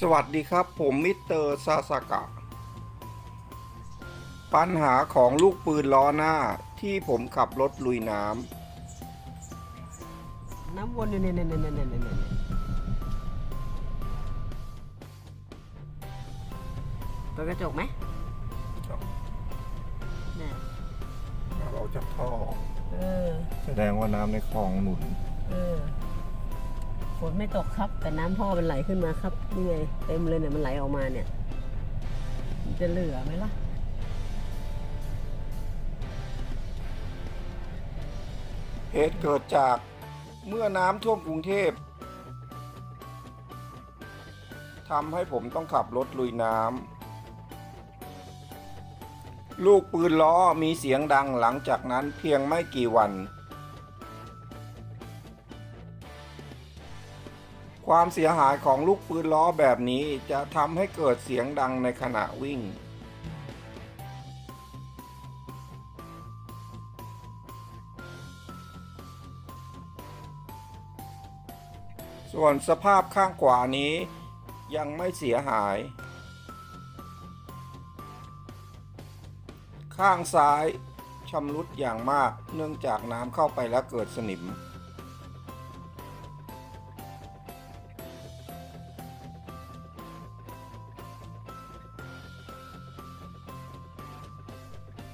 สวัสดีครับผมมิสเตอร์ซาสากะ ปัญหาของลูกปืนล้อหน้าที่ผมขับรถลุยน้ำน้ำวนอยู่เนี่ยเนี่ยเนี่ยเนี่ยเนี่ยเนี่ยเปิดกระจกไหมเนี่ยเราจากท่อ เออ แสดงว่าน้ำในคลองหนุน เออ นไม่ตกครับ แต่น้ำท่อมันไหลขึ้นมาครับนี่ไงเต็มเลยเนี่ยมันไหลออกมาเนี่ยจะเหลือไหมล่ะเหตุเกิดจากเมื่อน้ำท่วมกรุงเทพทำให้ผมต้องขับรถลุยน้ำลูกปืนล้อมีเสียงดังหลังจากนั้นเพียงไม่กี่วัน ความเสียหายของลูกปืนล้อแบบนี้จะทำให้เกิดเสียงดังในขณะวิ่ง ส่วนสภาพข้างขวานี้ยังไม่เสียหาย ข้างซ้ายชำรุดอย่างมากเนื่องจากน้ำเข้าไปแล้วเกิดสนิม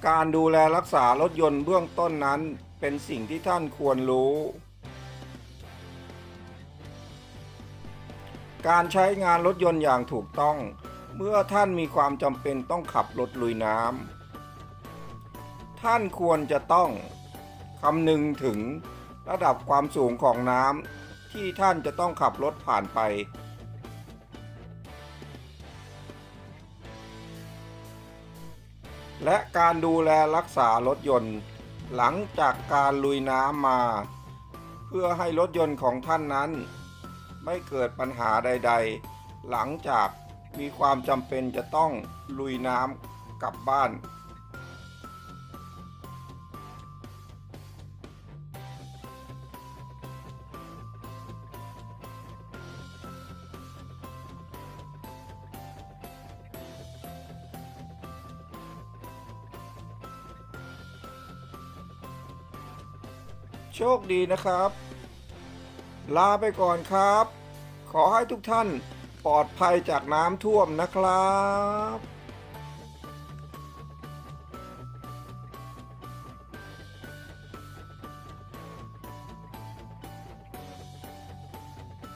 การดูแลรักษารถยนต์เบื้องต้นนั้นเป็นสิ่งที่ท่านควรรู้ การใช้งานรถยนต์อย่างถูกต้อง เมื่อท่านมีความจำเป็นต้องขับรถลุยน้ำท่านควรจะต้องคำนึงถึงระดับความสูงของน้ำที่ท่านจะต้องขับรถผ่านไป และการดูแลรักษารถยนต์ หลังจากการลุยน้ำมา เพื่อให้รถยนต์ของท่านนั้น ไม่เกิดปัญหาใด ๆ หลังจากมีความจำเป็นจะต้องลุยน้ำกลับบ้าน โชคดีนะครับ ลาไปก่อนครับ ขอให้ทุกท่านปลอดภัยจากน้ำท่วมนะครับ